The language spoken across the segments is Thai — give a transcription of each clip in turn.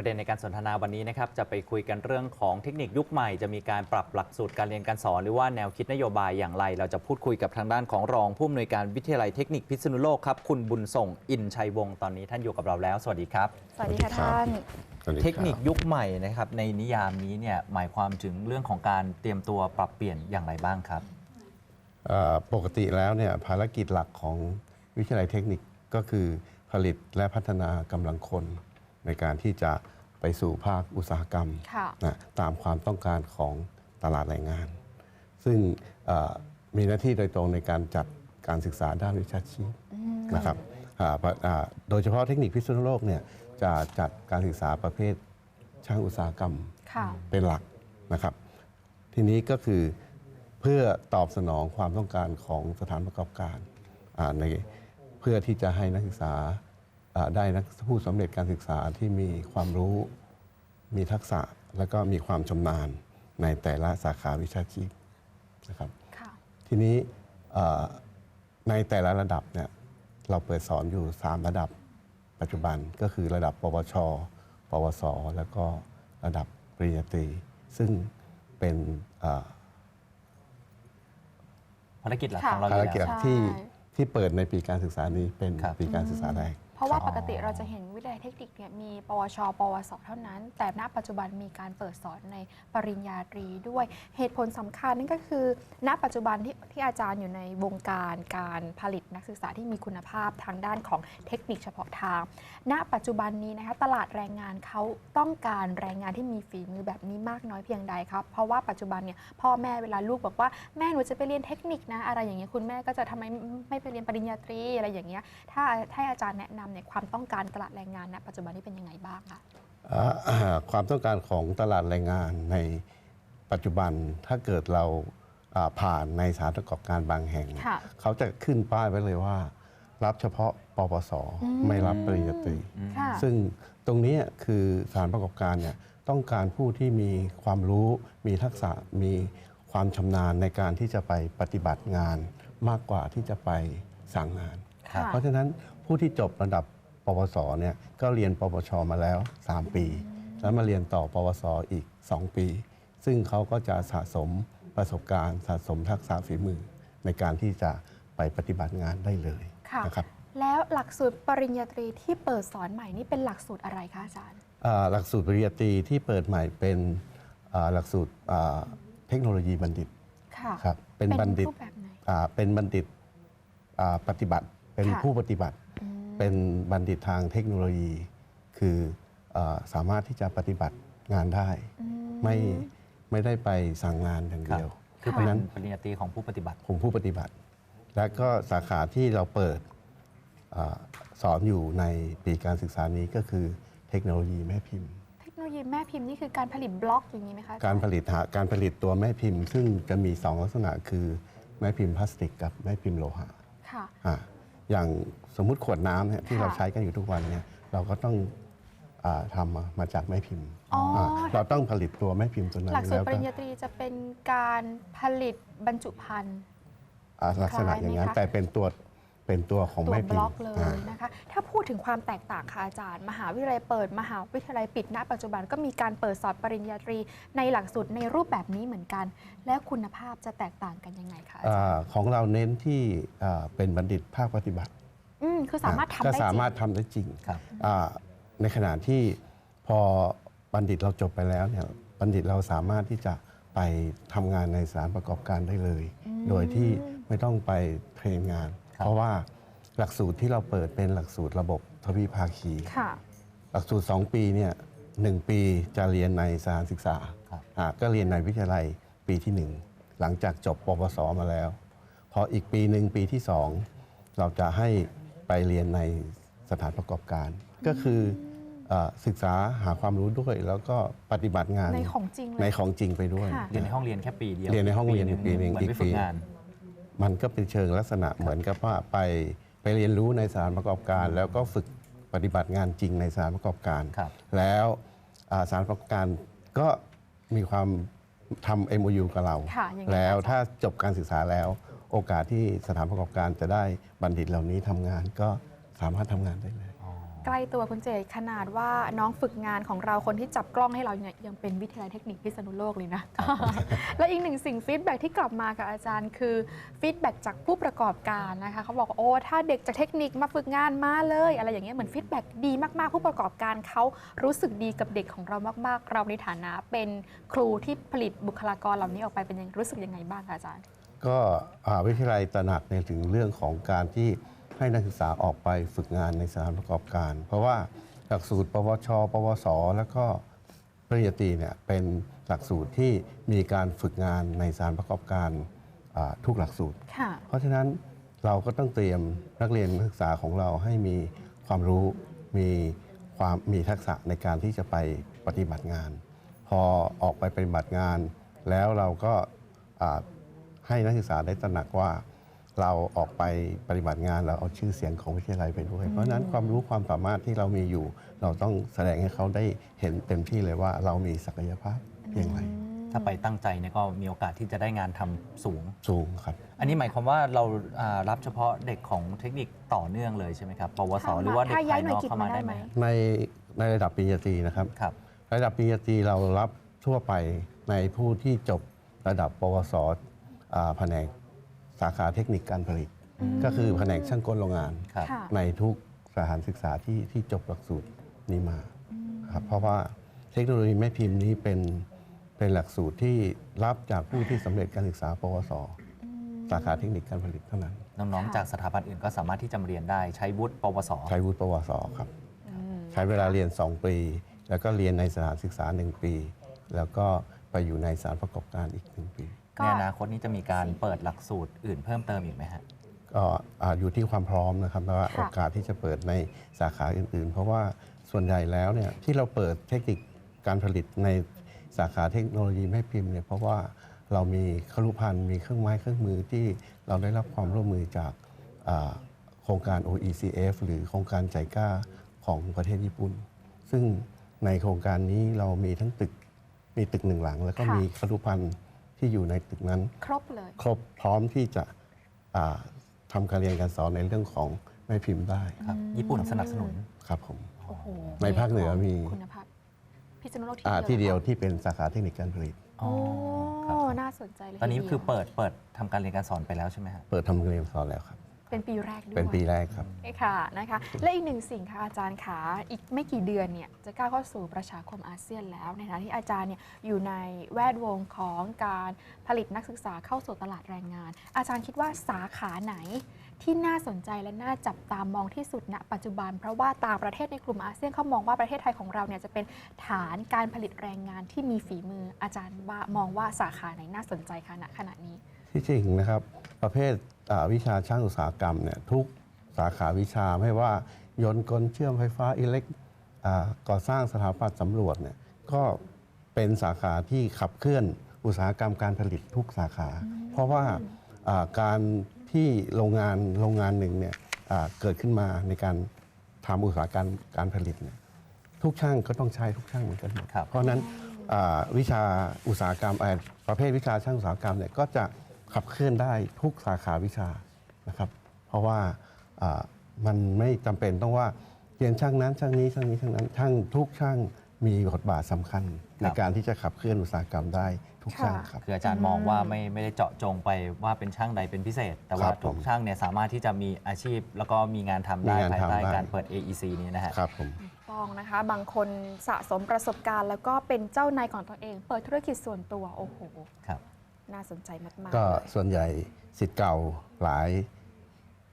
ประเด็นในการสนทนาวันนี้นะครับจะไปคุยกันเรื่องของเทคนิคยุคใหม่ จะมีการปรับหลักสูตรการเรียนการสอน หรือว่าแนวคิดนโยบายอย่างไร เราจะพูดคุยกับทางด้านของรองผู้อำนวยการวิทยาลัยเทคนิคพิษณุโลกครับคุณบุญส่งอินชัยวงศ์ตอนนี้ท่านอยู่กับเราแล้ว สวัสดีครับ สวัสดีค่ะสวัสดีครับท่านสวัสดีเทคนิครับยุคใหม่นะครับในนิยามนี้เนี่ยหมายความถึงเรื่องของการเตรียมตัวปรับเปลี่ยนอย่างไรบ้างครับเอ่อปกติแล้วเนี่ยภารกิจหลักของวิทยาลัยเทคนิคก็คือผลิตและพัฒนากำลังคน ในการที่จะไปสู่ภาคอุตสาหกรรมค่ะนะตามความต้องการของตลาดแรงงาน ซึ่งเอ่อมีหน้าที่โดยตรงในการจัดการศึกษาด้านวิชาชีพนะครับอ่าปะอ่าโดยเฉพาะเทคนิคพิษณุโลกเนี่ยจะจัดการศึกษาประเภทช่างอุตสาหกรรมค่ะเป็นหลักนะครับ ทีนี้ก็คือเพื่อตอบสนองความต้องการของสถานประกอบการอ่าในเพื่อที่จะให้นักศึกษาอ่า ได้นักผู้สำเร็จการศึกษาที่มีความรู้มีทักษะและก็มีความชำนาญในแต่ละสาขาวิชาชีพนะครับค่ะทีนี้เอ่อในแต่ละระดับเนี่ยเราเปิดสอนอยู่ 3 ระดับปัจจุบันก็คือระดับ ปวช ปวส แล้วก็ระดับปริญญาตรี ซึ่งเป็นเอ่อภารกิจหลักค่ะของเราอภารยู่กิจแล้วใช่ที่ที่เปิดในปีการศึกษานี้เป็นครับปีการศึกษาแรกเพ ราะว่าครับปกติเราจะเห็นวิทยาลัยเทคนิคเนี่ยมีปวช ปวส เท่านั้น แต่ณปัจจุบันมีการเปิดสอนในปริญญาตรีด้วย เหตุผลสำคัญนั่นก็คือ ณปัจจุบันที่ที่อาจารย์อยู่ในวงการการผลิตนักศึกษาที่มีคุณภาพทางด้านของเทคนิคเฉพาะทาง ณ ปัจจุบันนี้นะคะตลาดแรงงานเขาต้องการแรงงานที่มีฝีมือแบบนี้มากน้อยเพียงใดครับ เพราะว่าปัจจุบันเนี่ยพ่อแม่เวลาลูกบอกว่าแม่หนูจะไปเรียนเทคนิคนะอะไรอย่างเงี้ยคุณแม่ก็จะทำไมไม่ไปเรียนปริญญาตรีอะไรอย่างเงี้ยถ้าให้อาจารย์แนะนำเนี่ยความต้องการตลาดแรงงานณปัจจุบันนี้เป็นยังไงบ้างคะอ่าอ่าความต้องการของตลาดแรงงานในปัจจุบันถ้าเกิดเราอ่าผ่านในสถานประกอบการบางแห่งค่ะเขาจะขึ้นป้ายไว้เลยว่า รับเฉพาะปปสอืมไม่รับปริญญาตรีค่ะซึ่งตรงนี้คือสถานประกอบการเนี่ยต้องการผู้ที่มีความรู้ มีทักษะมีความชำนาญในการที่จะไปปฏิบัติงานมากกว่าที่จะไปสั่งงานค่ะเพราะฉะนั้น ผู้ที่จบระดับปวสเนี่ยก็เรียนปวชมาแล้ว 3 ปี แล้วมาเรียนต่อปวสอีก 2 ปี ซึ่งเขาก็จะสะสมประสบการณ์สะสมทักษะฝีมือในการที่จะไปปฏิบัติงานได้เลยค่ะนะครับแล้วหลักสูตรปริญญาตรีที่เปิดสอนใหม่นี่เป็นหลักสูตรอะไรคะอาจารย์อ่าหลักสูตรปริญญาตรีที่เปิดใหม่เป็นอ่าหลักสูตรอ่าเทคโนโลยีบัณฑิตค่ะครับเป็นบัณฑิตรูปแบบไหนอ่าเป็นบัณฑิตอ่าปฏิบัติเป็นค่ะผู้ปฏิบัติอืม เป็นบัณฑิตทางเทคโนโลยี คืออาสามารถที่จะปฏิบัติงานได้อืไม่ไม่ได้ไปสั่งงานอย่างเดียว คือเพเป็ราะนฉะนั้นปริญญาตรีของผู้ปฏิบัติผมผู้ปฏิบัติ และก็สาขาที่เราเปิดอาสอนอยู่ในปีการศึกษานี้ก็คือเทคโนโลยีแม่พิมพ์ เทคโนโลยีแม่พิมพ์นี่คือการผลิตบล็อกอย่างนี้ไหมคะอจการย์ผลิตหาการผลิตตัวแม่พิมพ์ ซึ่งจะมี 2 ลักษณะคือแม่พิมพ์พลาสติกกับแม่พิมพ์โลหะค่ะ อ่าอย่างสมมุติขวดน้ำเนี่ยที่ค่ะเราใช้กันอยู่ทุกวันเนี่ยเราก็ต้องอาทำมามาจากแม่พิมพ์อ๋ออ่าเราต้องผลิตตัวแม่พิมพ์ตัวนั้หลันกสูตรแล้วปก็ริญญาตรีจะเป็นการผลิตบรรจุภัณฑ์ อ่าลักษณะอย่างนั้นคล้ายไหมคะ แต่เป็นตัว เป็นตัวของตัวแม่บพิมล็อพ์กเลยอ่า นะคะ ถ้าพูดถึงความแตกต่างค่ะอาจารย์ มหาวิทยาลัยเปิด มหาวิทยาลัยปิดณปัจจุบันก็มีการเปิดสอนปริญญาตรีในหลักสูตรในรูปแบบนี้เหมือนกัน แล้วคุณภาพจะแตกต่างกันยังไงคะอาจารย์อ่าของเราเน้นที่อ่าเป็นบัณฑิตภาคปฏิบัติอืมคือสามารถทำก็ได้จริงสามารถทำได้จริงครับ อ่าในขณะที่พอบัณฑิตเราจบไปแล้วเนี่ยบัณฑิตเราสามารถที่จะไปทำงานในสถานประกอบการได้เลย โดยที่ไม่ต้องไปเทรนงานครับ เพราะว่าหลักสูตรที่เราเปิดเป็นหลักสูตรระบบทวีภาคี ค่ะ หลักสูตร 2 ปีเนี่ยหนึ่งปีจะเรียนในสถานศึกษาครับอ่าก็เรียนในวิทยาลัยปีที่ 1 หลังจากจบปวสมาแล้ว พออีกปีหนึ่งปีที่ 2 เราจะให้ไปเรียนในสถานประกอบการ ก็คือเออศึกษาหาความรู้ด้วย แล้วก็ปฏิบัติงานในของจริงเลยในของจริงไปด้วย ค่ะ เรียนในห้องเรียนแค่ปีเดียวเรียนในห้องเรียนปีหนึ่งเหมือนอีกไปฝึปีกงาน มันก็เป็นเชิงลักษณะเหมือนกับว่าไปไปเรียนรู้ในสถานประกอบการ แล้วก็ฝึกปฏิบัติงานจริงในสถานประกอบการ ครับ แล้วอ่าสถานประกอบการก็มีความทำ MOU กับเรา ค่ะยังไงแล้วคะถ้าจบการศึกษาแล้ว โอกาสที่สถานประกอบการจะได้บัณฑิตเหล่านี้ทำงานก็สามารถทำงานได้เลยอ๋อ ใกล้ตัวคุณเจตขนาดว่าน้องฝึกงานของเราคนที่จับกล้องให้เราเนี่ยยังเป็นวิทยาลัยเทคนิคพิษณุโลกเลยนะ และอีกหนึ่งสิ่งฟีดแบ็ที่กลับมากับอาจารย์ คือฟีดแบ็จากผู้ประกอบการนะคะเขาบอกว่าโอ้ถ้าเด็กจากเทคนิคมาฝึกงานมาเลย อะไรอย่างเงี้ยเหมือนฟีดแบ็ดีมากๆ ผู้ประกอบการเขารู้สึกดีกับเด็กของเรามากๆ เราในฐานะเป็นครูที่ผลิตบุคลากรเหล่านี้ออกไปเป็นยังรู้สึกยังไงบ้างคะอาจารย์ ก็อ่าวิทยาลัยตระหนักในถึงเรื่องของการที่ ให้นักศึกษาออกไปฝึกงานในสถานประกอบการ เพราะว่าหลักสูตร ปวช ปวส แล้วก็ปริญญาตรีเนี่ยเป็นหลักสูตรที่มีการฝึกงานในสถานประกอบการอ่าทุกหลักสูตรค่ะเพราะฉะนั้นเราก็ต้องเตรียมนักเรียนนักศึกษาของเราให้มีความรู้มีความมีทักษะในการที่จะไปปฏิบัติงาน พอออกไปปฏิบัติงาน แล้วเราก็อ่าให้นักศึกษาได้ตระหนักว่า เราออกไปปฏิบัติงานเราเอาชื่อเสียงของวิทยาลัยไปด้วย เพราะฉะนั้นความรู้ความสามารถที่เรามีอยู่ เราต้องแสดงให้เขาได้เห็นเต็มที่เลยว่าเรามีศักยภาพเพียงไรถ้าไปตั้งใจเนี่ยก็มีโอกาสที่จะได้งานทำสูงสูงครับ อันนี้หมายความว่าเราอ่ารับเฉพาะเด็กของเทคนิคต่อเนื่องเลยใช่ไหมครับปวสหรือว่าเด็กถ้าย้าภายยหน่นวยอกกิจเข้ามามาได้ได้ไหไหมมในในระดับปริญญาตรีนะครับครับ ระดับปริญญาตรีเรารับทั่วไปในผู้ที่จบระดับปวสอ่าแผนก สาขาเทคนิคการผลิต ก็คือแผนกช่างกลโรงงาน ครับ ค่ะ ในทุกสถานศึกษาที่ที่จบหลักสูตรนี้มาครับเพราะว่าเทคโนโลยีแม่พิมพ์นี้เป็นเป็นหลักสูตรที่รับจากผู้ที่สำเร็จการศึกษา ปวส สาขาเทคนิคการผลิตเท่านั้นน้องค่ะๆจากสถาบันอื่นก็สามารถที่จะมาเรียนได้ใช้วุฒิปวส ใช้วุฒิปวสครับ อืมใช้เวลาเรียน 2 ปี แล้วก็เรียนในสถานศึกษา 1 ปี แล้วก็ไปอยู่ในสถานประกอบการอีก 1 ปีก็ ในอนาคตนี้จะมีการเปิดหลักสูตรอื่นเพิ่มเติมอีกไหมฮะก็อ่าอยู่ที่ความพร้อมนะครับว่าค่ะโอกาสที่จะเปิดในสาขาอื่น ๆ เพราะว่าส่วนใหญ่แล้วเนี่ยที่เราเปิดเทคนิคการผลิตในสาขาเทคโนโลยีแม่พิมพ์เนี่ยเพราะว่าเรามีครุพันธ์มีเครื่องไม้เครื่องมือที่เราได้รับความร่วมมือจากอ่าโครงการ OECF หรือโครงการใจกล้าของประเทศญี่ปุ่น ซึ่งในโครงการนี้เรามีทั้งตึกมีตึกหนึ่งหลัง แล้วก็ค่ะ มีครุพันธ์ ที่อยู่ในตึกนั้น ครบเลย ครบพร้อมที่จะอ่าทำการเรียนการสอนในเรื่องของแม่พิมพ์ได้ครับ ญี่ปุ่นสนับสนุน ครับผม โอ้โหในภาคเหนือมี คุณภาพพิษณุโลกอ่าที่ที่เดีเดียยววเหรอคะที่เป็นสาขาเทคนิคการผลิตอ๋อโอ้ครับ น่าสนใจเลยตอนนี้ทีดียว คือเปิดเปิดทำการเรียนการสอนไปแล้วใช่ไหมฮะ เปิดทำการเรียนการสอนแล้วครับ เป็นปีแรกด้วยเป็นปีแรกครับ ค่ะนะคะ และอีกหนึ่งสิ่งค่ะอาจารย์ขาอีกไม่กี่เดือนเนี่ยจะก้าวเข้าสู่ประชาคมอาเซียนแล้วในฐานะที่อาจารย์เนี่ยอยู่ในแวดวงของการผลิตนักศึกษาเข้าสู่ตลาดแรงงาน อาจารย์คิดว่าสาขาไหนที่น่าสนใจและน่าจับตามองที่สุดณปัจจุบัน เพราะว่าต่างประเทศในกลุ่มอาเซียนเขามองว่าประเทศไทยของเราเนี่ยจะเป็นฐานการผลิตแรงงานที่มีฝีมืออาจารย์ว่ามองว่าสาขาไหนน่าสนใจคะณขณะนี้ที่จริงนะครับ ประเภทอ่า วิชาช่างอุตสาหกรรมเนี่ยทุกสาขาวิชาไม่ว่ายนต์กลเชื่อมไฟฟ้าอิเล็กก่อสร้างสถาปัตย์สำรวจเนี่ยก็เป็นสาขาที่ขับเคลื่อนอุตสาหกรรมการผลิตทุกสาขา เพราะว่าการที่โรงงานโรงงานหนึ่งเนี่ยเกิดขึ้นมาในการทำอุตสาหกรรมการผลิตเนี่ยทุกช่างก็ต้องใช้ทุกช่างเหมือนกันหมดเพราะนั้นวิชาอุตสาหกรรมประเภทวิชาช่างอุตสาหกรรมเนี่ยก็จะ ขับเคลื่อนได้ทุกสาขาวิชานะครับ เพราะว่าอ่ามันไม่จำเป็นต้องว่าเรียนช่างนั้นช่างนี้ช่างนี้ช่างนั้นช่างทุกช่างมีบทบาทสำคัญ ในการที่จะขับเคลื่อนอุตสาหกรรมได้ทุกค่ะช่างครับคืออาจารย์มองว่าไม่ไม่ได้เจาะจงไปว่าเป็นช่างใดเป็นพิเศษ แต่ว่าครับผมทุกช่างเนี่ยสามารถที่จะมีอาชีพ แล้วก็มีงานทำได้มีงานภายใต้ทำได้การเปิด AEC นี้นะฮะครับผมต้องนะคะ บางคนสะสมประสบการณ์ แล้วก็เป็นเจ้านายของตัวเอง เปิดธุรกิจส่วนตัวโอ้โหครับ น่าสนใจมากก็ๆเลย ส่วนใหญ่สิทธิ์เก่าหลาย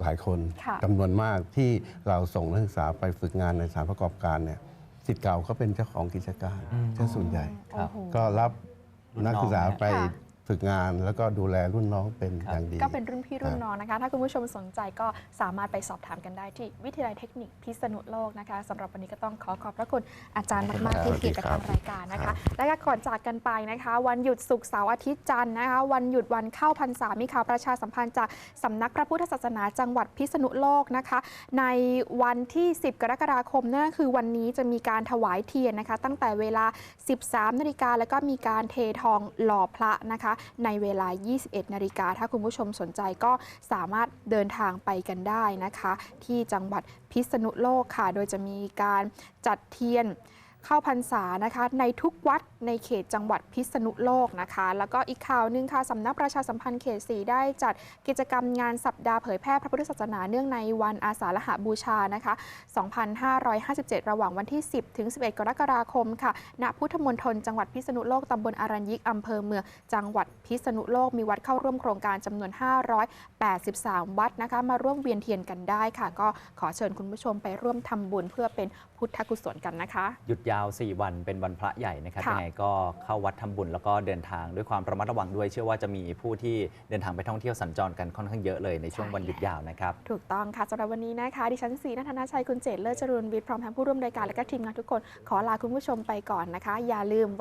หลายคนค่ะ จำนวนมากที่เราส่งนักศึกษาไปฝึกงานในสถานประกอบการเนี่ยสิทธิ์เก่าก็เป็นเจ้าของกิจการอืมเจ้าส่วนใหญ่ครับโอ้โห ก็รับรุ่นน้องนักศึกษาไปค่ะ ฝึกงานแล้วก็ดูแลรุ่นน้องเป็นครับอย่างดี ก็เป็นรุ่นพี่รุ่นครับน้องนะคะ ถ้าคุณผู้ชมสนใจก็สามารถไปสอบถามกันได้ที่วิทยาลัยเทคนิคพิษณุโลกนะคะสำหรับวันนี้ก็ต้องขอขอบพระคุณอาจารย์มากๆที่ให้เกียรติกับทางรายการนะคะ และก็ก่อนจากกันไปนะคะ วันหยุดศุกร์เสาร์อาทิตย์จันทร์นะคะ วันหยุดวันเข้าพรรษามีข่าวประชาสัมพันธ์จากสำนักพระพุทธศาสนาจังหวัดพิษณุโลกนะคะ ในวันที่ 10 กรกฎาคมนั่นก็คือวันนี้จะมีการถวายเทียนนะคะ ตั้งแต่เวลา 13นาฬิกาแล้วก็มีการเททองหล่อพระนะคะในเวลา 21 นาฬิกาถ้าคุณผู้ชมสนใจก็สามารถเดินทางไปกันได้นะคะ ที่จังหวัดพิษณุโลกค่ะ โดยจะมีการจัดเทียน เข้าพรรษานะคะ ในทุกวัดในเขตจังหวัดพิษณุโลกนะคะ แล้วก็อีกข่าวหนึ่งค่ะสำนักประชาสัมพันธ์เขตสีได้จัดกิจกรรมงานสัปดาห์เผยแพร่พระพุทธศาสนาเนื่องในวันอาสาฬหบูชานะคะ 2557 ระหว่างวันที่ 10 ถึง 11 กรกฎาคมค่ะ ณ พุทธมณฑลจังหวัดพิษณุโลกตำบลอารัญยิกอำเภอเมืองจังหวัดพิษณุโลกมีวัดเข้าร่วมโครงการจำนวน 583 วัดนะคะ มาร่วมเวียนเทียนกันได้ค่ะ ก็ขอเชิญคุณผู้ชมไปร่วมทำบุญเพื่อเป็นพุทธกุศลกันนะคะ หยุดยาว4วันเป็นวันพระใหญ่นะครับค่ะยังไงก็เข้าวัดทำบุญแล้วก็เดินทางด้วยความระมัดระวังด้วย เชื่อว่าจะมีผู้ที่เดินทางไปท่องเที่ยวสัญจรกันค่อนข้างเยอะเลยในช่วงวันหยุดยาวนะครับ ถูกต้องค่ะสำหรับวันนี้นะคะ ดิฉันสีนัทนาชัย คุณเจตเลิศจรุนวิทย์พร้อมทั้งผู้ร่วมรายการและก็ทีมงานทุกคน ขอลาคุณผู้ชมไปก่อนนะคะ อย่าลืม